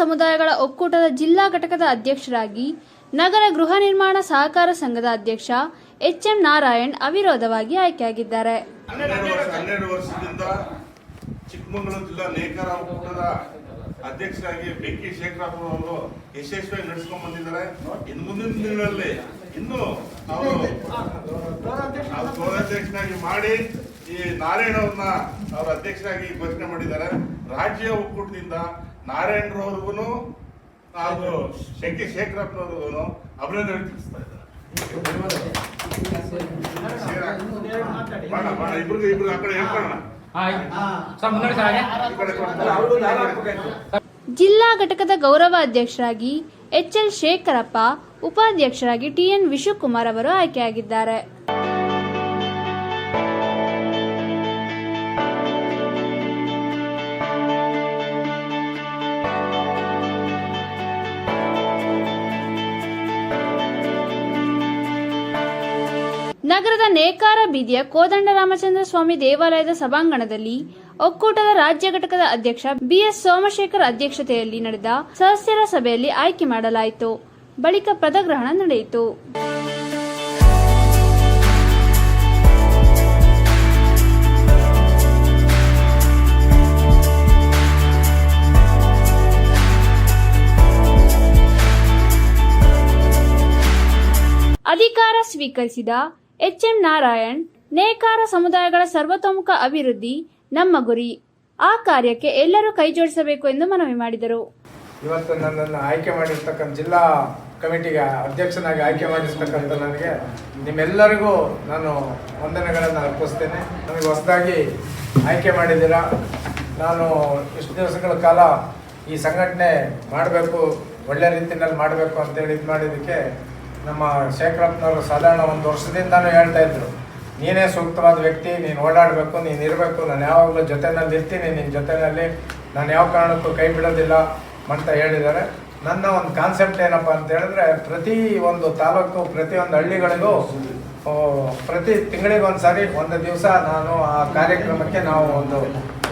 ಸಮುದಾಯಗಳ ಒಕ್ಕೂಟದ ಜಿಲ್ಲಾ ಘಟಕದ ಅಧ್ಯಕ್ಷರಾಗಿ ನಗರ ಗೃಹ ನಿರ್ಮಾಣ ಸಹಕಾರ ಸಂಘದ ಅಧ್ಯಕ್ಷ ಎಚ್ ಎಂ ನಾರಾಯಣ್ ಅವಿರೋಧವಾಗಿ ಆಯ್ಕೆಯಾಗಿದ್ದಾರೆ. ಹನ್ನೆರಡು ವರ್ಷ, ಹನ್ನೆರಡು ವರ್ಷದಿಂದ ಚಿಕ್ಕಮಗಳೂರು ಜಿಲ್ಲಾ ನೇಕಾರ ಒಕ್ಕೂಟದ ಅಧ್ಯಕ್ಷರಾಗಿ ಬೆಂಕಿ ಶೇಖರಪ್ಪ ಅವರು ಯಶಸ್ವಿಯಾಗಿ ನಡೆಸ್ಕೊಂಡ್ ಬಂದಿದ್ದಾರೆ. ಇನ್ನು ಮುಂದಿನ ದಿನಗಳಲ್ಲಿ ಇನ್ನು ಅವ್ರು ಗೌರವಾಧ್ಯಕ್ಷನಾಗಿ ಮಾಡಿ ಈ ನಾರಾಯಣ ಅವ್ರನ್ನ ಅವರ ಅಧ್ಯಕ್ಷರಾಗಿ ಘೋಷಣೆ ಮಾಡಿದ್ದಾರೆ. ರಾಜ್ಯ ಒಕ್ಕೂಟದಿಂದ ನಾರಾಯಣರವ್ರಿಗೂ ಹಾಗೂ ಶಂಕಿ ಶೇಖರಪ್ಪನವ್ರಿಗೂ ಅಭಿನಂದನೆ ತಿಳಿಸ್ತಾ ಇದ್ದಾರೆ. ಇಬ್ರಿಗೆ ಇಬ್ರಿಗೆ ಆ ಕಡೆ ಹೇಳ್ಕೊಳ್ಳೋಣ. ಜಿಲ್ಲಾ ಘಟಕದ ಗೌರವ ಅಧ್ಯಕ್ಷರಾಗಿ ಎಚ್ ಎಲ್ ಶೇಖರಪ್ಪ ಉಪಾಧ್ಯಕ್ಷರಾಗಿ ಟಿಎನ್ ವಿಶುಕುಮಾರ್ ಅವರು ಆಯ್ಕೆಯಾಗಿದ್ದಾರೆ. ನಗರದ ನೇಕಾರ ಬೀದಿಯ ಕೋದಂಡ ರಾಮಚಂದ್ರ ಸ್ವಾಮಿ ದೇವಾಲಯದ ಸಭಾಂಗಣದಲ್ಲಿ ಒಕ್ಕೂಟದ ರಾಜ್ಯ ಘಟಕದ ಅಧ್ಯಕ್ಷ ಬಿಎಸ್ ಸೋಮಶೇಖರ್ ಅಧ್ಯಕ್ಷತೆಯಲ್ಲಿ ನಡೆದ ಸದಸ್ಯರ ಸಭೆಯಲ್ಲಿ ಆಯ್ಕೆ ಮಾಡಲಾಯಿತು. ಬಳಿಕ ಪದಗ್ರಹಣ ನಡೆಯಿತು. ಅಧಿಕಾರ ಸ್ವೀಕರಿಸಿದ ಎಚ್ ಎಂ ನಾರಾಯಣ್, ನೇಕಾರ ಸಮುದಾಯಗಳ ಸರ್ವತೋಮುಖ ಅಭಿವೃದ್ಧಿ, ನಮ್ಮ ಗುರಿ. ಆ ಕಾರ್ಯಕ್ಕೆ ಎಲ್ಲರೂ ಕೈಜೋಡಿಸಬೇಕು ಎಂದು ಮನವಿ ಮಾಡಿದರು. ಇವತ್ತು ನನ್ನನ್ನು ಆಯ್ಕೆ ಮಾಡಿರ್ತಕ್ಕಂಥ ಜಿಲ್ಲಾ ಕಮಿಟಿಗೆ ಅಧ್ಯಕ್ಷನಾಗಿ ಆಯ್ಕೆ ಮಾಡಿರ್ತಕ್ಕಂಥ ನನಗೆ ನಿಮ್ಮೆಲ್ಲರಿಗೂ ನಾನು ವಂದನೆಗಳನ್ನು ಅರ್ಪಿಸ್ತೇನೆ. ನನಗೆ ಹೊಸದಾಗಿ ಆಯ್ಕೆ ಮಾಡಿದ್ದೀರಾ? ನಾನು ಇಷ್ಟು ದಿವಸಗಳ ಕಾಲ ಈ ಸಂಘಟನೆ ಮಾಡಬೇಕು, ಒಳ್ಳೆ ರೀತಿಯಲ್ಲಿ ಮಾಡಬೇಕು ಅಂತೇಳಿ ಇದು ಮಾಡಿದ್ದಕ್ಕೆ ನಮ್ಮ ಶೇಖರಪ್ಪನವರು ಸಾಧಾರಣ ಒಂದು ವರ್ಷದಿಂದನೂ ಹೇಳ್ತಾ ಇದ್ರು, ನೀನೇ ಸೂಕ್ತವಾದ ವ್ಯಕ್ತಿ, ನೀನು ಓಡಾಡಬೇಕು, ನೀನು ಇರಬೇಕು, ನಾನು ಯಾವಾಗಲೂ ಜೊತೆನಲ್ಲಿ ಇರ್ತೀನಿ ನಿನ್ನ ಜೊತೆಯಲ್ಲಿ ನಾನು ಯಾವ ಕಾರಣಕ್ಕೂ ಕೈ ಬಿಡೋದಿಲ್ಲ ಅಂತ ಹೇಳಿದ್ದಾರೆ. ನನ್ನ ಒಂದು ಕಾನ್ಸೆಪ್ಟ್ ಏನಪ್ಪ ಅಂತ ಹೇಳಿದ್ರೆ, ಪ್ರತಿ ಒಂದು ತಾಲೂಕು ಪ್ರತಿಯೊಂದು ಹಳ್ಳಿಗಳಿಗೂ ಪ್ರತಿ ತಿಂಗಳಿಗೆ ಒಂದು ಸಾರಿ ಒಂದು ದಿವಸ ನಾನು ಆ ಕಾರ್ಯಕ್ರಮಕ್ಕೆ ನಾವು ಒಂದು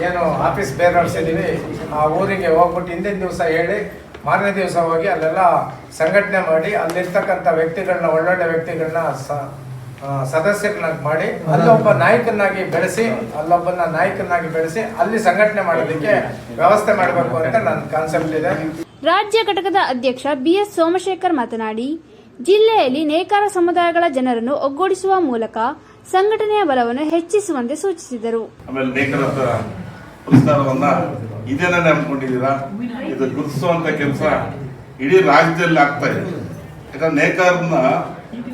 ಏನು ಆಫೀಸ್ ಬೇರೆ ನಡೆಸಿದ್ದೀವಿ ಆ ಊರಿಗೆ ಹೋಗ್ಬಿಟ್ಟು ಹಿಂದಿನ ದಿವಸ ಹೇಳಿ ಮಾರನೇ ದಿವಸ ಹೋಗಿ ಅಲ್ಲೆಲ್ಲ ಸಂಘಟನೆ ಮಾಡಿ ಅಲ್ಲಿರ್ತಕ್ಕಂಥ ವ್ಯಕ್ತಿಗಳನ್ನ ಒಳ್ಳೊಳ್ಳೆ ವ್ಯಕ್ತಿಗಳನ್ನ ಸ ಸದಸ್ಯರನ್ನಾಗಿ ಮಾಡಿ ಅಲ್ಲೊಬ್ಬ ನಾಯಕನಾಗಿ ಬೆಳೆಸಿ ಅಲ್ಲೊಬ್ಬನ ನಾಯಕನಾಗಿ ಬೆಳೆಸಿ ಅಲ್ಲಿ ಸಂಘಟನೆ ಮಾಡೋದಕ್ಕೆ ವ್ಯವಸ್ಥೆ ಮಾಡಬೇಕು ಅಂತ ನನ್ನ ಕಾನ್ಸೆಪ್ಟ್ ಇದೆ. ರಾಜ್ಯ ಘಟಕದ ಅಧ್ಯಕ್ಷ ಬಿಎಸ್ ಸೋಮಶೇಖರ್ ಮಾತನಾಡಿ ಜಿಲ್ಲೆಯಲ್ಲಿ ನೇಕಾರ ಸಮುದಾಯಗಳ ಜನರನ್ನು ಒಗ್ಗೂಡಿಸುವ ಮೂಲಕ ಸಂಘಟನೆಯ ಬಲವನ್ನು ಹೆಚ್ಚಿಸುವಂತೆ ಸೂಚಿಸಿದರು. ಆಮೇಲೆ ನೇಕರದ ಪುರಸ್ಕಾರವನ್ನ ಇದೇನ ನೆನ್ಕೊಂಡಿದ್ದೀರಾ ಇದು ಗುರುತಿಸುವಂತ ಕೆಲಸ. ಇಡೀ ರಾಜ್ಯದಲ್ಲಿ ಆಗ್ತಾ ಇದೆ. ಯಾಕಂದ್ರೆ ನೇಕಾರನ್ನ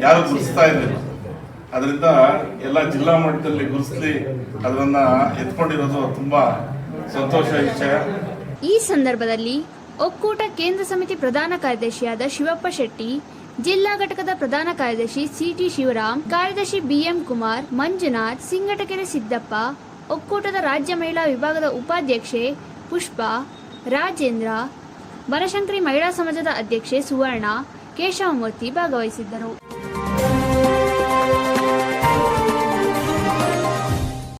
ಯಾರು ಗುರುತಿಸ್ತಾ ಇರಲಿಲ್ಲ. ಅದರಿಂದ ಎಲ್ಲ ಜಿಲ್ಲಾ ಮಟ್ಟದಲ್ಲಿ ಗುರುಸ್ಲಿ ಅದನ್ನ ಎತ್ಕೊಂಡಿರೋದು ತುಂಬಾ ಸಂತೋಷ ವಿಷಯ ಈ ಸಂದರ್ಭದಲ್ಲಿ ಒಕ್ಕೂಟ ಕೇಂದ್ರ ಸಮಿತಿ ಪ್ರಧಾನ ಕಾರ್ಯದರ್ಶಿಯಾದ ಶಿವಪ್ಪ ಶೆಟ್ಟಿ, ಜಿಲ್ಲಾ ಘಟಕದ ಪ್ರಧಾನ ಕಾರ್ಯದರ್ಶಿ ಸಿಟಿ ಶಿವರಾಮ್, ಕಾರ್ಯದರ್ಶಿ ಬಿಎಂ ಕುಮಾರ್, ಮಂಜುನಾಥ್, ಸಿಂಗಟಕೆರೆ ಸಿದ್ದಪ್ಪ, ಒಕ್ಕೂಟದ ರಾಜ್ಯ ಮಹಿಳಾ ವಿಭಾಗದ ಉಪಾಧ್ಯಕ್ಷೆ ಪುಷ್ಪ ರಾಜೇಂದ್ರ ಬನಶಂಕರಿ ಮಹಿಳಾ ಸಮಾಜದ ಅಧ್ಯಕ್ಷೆ ಸುವರ್ಣ ಕೇಶವಮೂರ್ತಿ ಭಾಗವಹಿಸಿದ್ದರು.